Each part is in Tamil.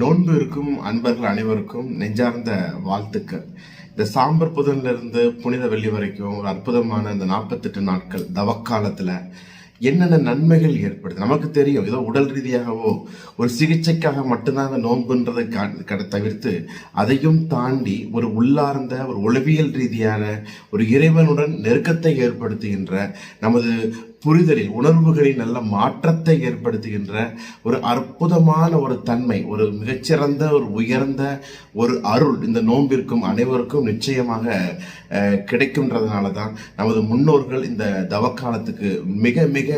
நோன்பு இருக்கும் அன்பர்கள் அனைவருக்கும் நெஞ்சார்ந்த வாழ்த்துக்கள். இந்த சாம்பர் புதன்ல இருந்து புனித வெள்ளி வரைக்கும் ஒரு அற்புதமான இந்த நாற்பத்தெட்டு நாட்கள் தவக்காலத்துல என்னென்ன நன்மைகள் ஏற்படுது? நமக்கு தெரியும். ஏதோ உடல் ரீதியாகவோ ஒரு சிகிச்சைக்காக மட்டும்தான் அந்த நோன்புன்றதை கட தவிர்த்து அதையும் தாண்டி ஒரு உள்ளார்ந்த ஒரு உளவியல் ரீதியான ஒரு இறைவனுடன் நெருக்கத்தை ஏற்படுத்துகின்ற நமது புரிதலில் உணர்வுகளில் நல்ல மாற்றத்தை ஏற்படுத்துகின்ற ஒரு அற்புதமான ஒரு தன்மை ஒரு மிகச்சிறந்த ஒரு உயர்ந்த ஒரு அருள் இந்த நோன்பிற்கும் அனைவருக்கும் நிச்சயமாக கிடைக்கின்றதுனால தான் நமது முன்னோர்கள் இந்த தவக்காலத்துக்கு மிக மிக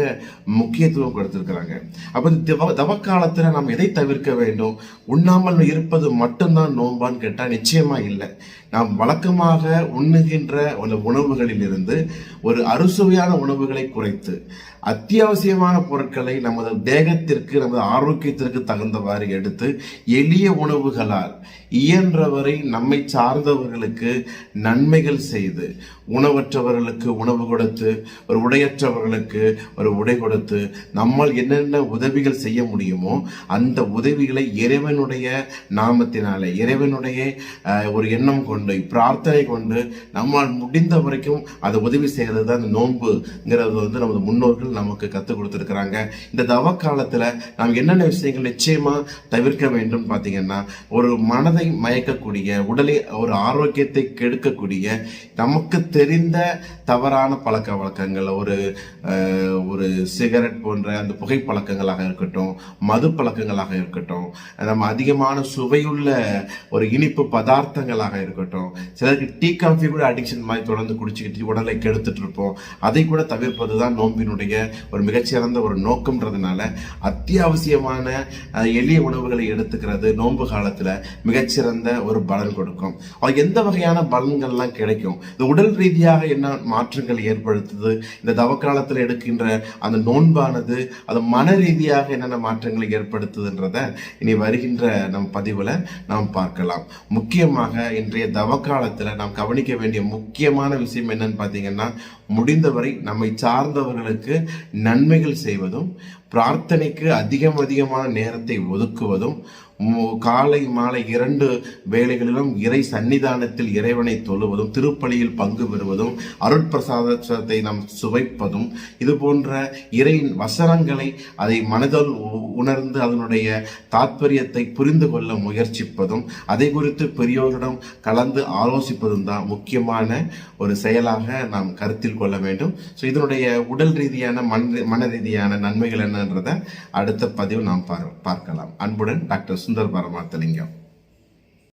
முக்கியத்துவம் கொடுத்திருக்கிறாங்க. அப்போ இந்த தவ தவக்காலத்தில் நாம் எதை தவிர்க்க வேண்டும்? உண்ணாமல் இருப்பது மட்டும்தான் நோன்பான்னு கேட்டால் நிச்சயமாக இல்லை. நாம் வழக்கமாக உண்ணுகின்ற உள்ள உணவுகளில் இருந்து ஒரு அறுசுவையான உணவுகளை குறைத்து அத்தியாவசியமான பொருட்களை நமது தேகத்திற்கு நமது ஆரோக்கியத்திற்கு தகுந்தவாறு எடுத்து எளிய உணவுகளால் இயன்றவரை நம்மை சார்ந்தவர்களுக்கு நன்மைகள் செய்து உணவற்றவர்களுக்கு உணவு கொடுத்து ஒரு உடையற்றவர்களுக்கு ஒரு உடை கொடுத்து நம்மால் என்னென்ன உதவிகள் செய்ய முடியுமோ அந்த உதவிகளை இறைவனுடைய நாமத்தினாலே இறைவனுடைய ஒரு எண்ணம் கொண்டு பிரார்த்தனை கொண்டு நம்மால் முடிந்த வரைக்கும் அதை உதவி செய்கிறது தான் அந்த நோன்புங்கிறது வந்து நமது முன்னோர்கள் நமக்கு கற்றுக் கொடுத்துருக்குறாங்க. இந்த தவ காலத்தில் நாம் என்னென்ன விஷயங்கள் நிச்சயமாக தவிர்க்க வேண்டும் பார்த்தீங்கன்னா ஒரு மனதை மயக்கக்கூடிய உடலை ஒரு ஆரோக்கியத்தை கெடுக்கக்கூடிய நமக்கு தெரிந்த தவறான பழக்க வழக்கங்கள் ஒரு ஒரு சிகரெட் போன்ற அந்த புகை பழக்கங்களாக இருக்கட்டும் மது பழக்கங்களாக இருக்கட்டும் நம்ம அதிகமான சுவையுள்ள ஒரு இனிப்பு பதார்த்தங்களாக இருக்கட்டும் சிலருக்கு டீ காஃபி கூட அடிக்ஷன் மாதிரி தொடர்ந்து குடிச்சுக்கிட்டு உடலை கெடுத்துட்டு இருப்போம். அதை கூட தவிர்ப்பது தான் நோன்பினுடைய ஒரு மிகச்சிறந்த ஒரு நோக்கம்ன்றதுனால அத்தியாவசியமான எளிய உணவுகளை எடுத்துக்கிறது நோன்பு காலத்தில் மிகச்சிறந்த ஒரு பலன் கொடுக்கும். அது எந்த வகையான பலன்கள்லாம் கிடைக்கும்? இந்த உடல் ரீதியாக என்ன மாற்றங்கள் ஏற்படுத்துது? இந்த தவக்காலத்தில் எடுக்கின்ற அந்த நோன்பானது அது மன ரீதியாக என்னென்ன மாற்றங்களை ஏற்படுத்துதுன்றத இனி வருகின்ற நம் பதிவில் நாம் பார்க்கலாம். முக்கியமாக இன்றைய தவக்காலத்தில் நாம் கவனிக்க வேண்டிய முக்கியமான விஷயம் என்னன்னு பார்த்தீங்கன்னா முடிந்தவரை நம்மை மற்றவர்களுக்கு நன்மைகள் செய்வதும் பிரார்த்தனைக்கு அதிகம் அதிகமான நேரத்தை ஒதுக்குவதும் காலை மாலை இரண்டு வேளைகளிலும் இறை சன்னிதானத்தில் இறைவனை தொழுவதும் திருப்பலியில் பங்கு பெறுவதும் அருட்பிரசாதத்தை நாம் சுவைப்பதும் இது போன்ற இறை வசனங்களை அதை மனதில் உ- உணர்ந்து அதனுடைய தாத்பரியத்தை புரிந்து கொள்ள முயற்சிப்பதும் அதை குறித்து பெரியோரிடம் கலந்து ஆலோசிப்பதும் தான் முக்கியமான ஒரு செயலாக நாம் கருத்தில் கொள்ள வேண்டும். ஸோ இதனுடைய உடல் ரீதியான மன மன ரீதியான நன்மைகள் என்னன்றதை அடுத்த பதிவு நாம் பார்க்கலாம். அன்புடன் டாக்டர் சுந்தர் பரமார்த்தலிங்கம்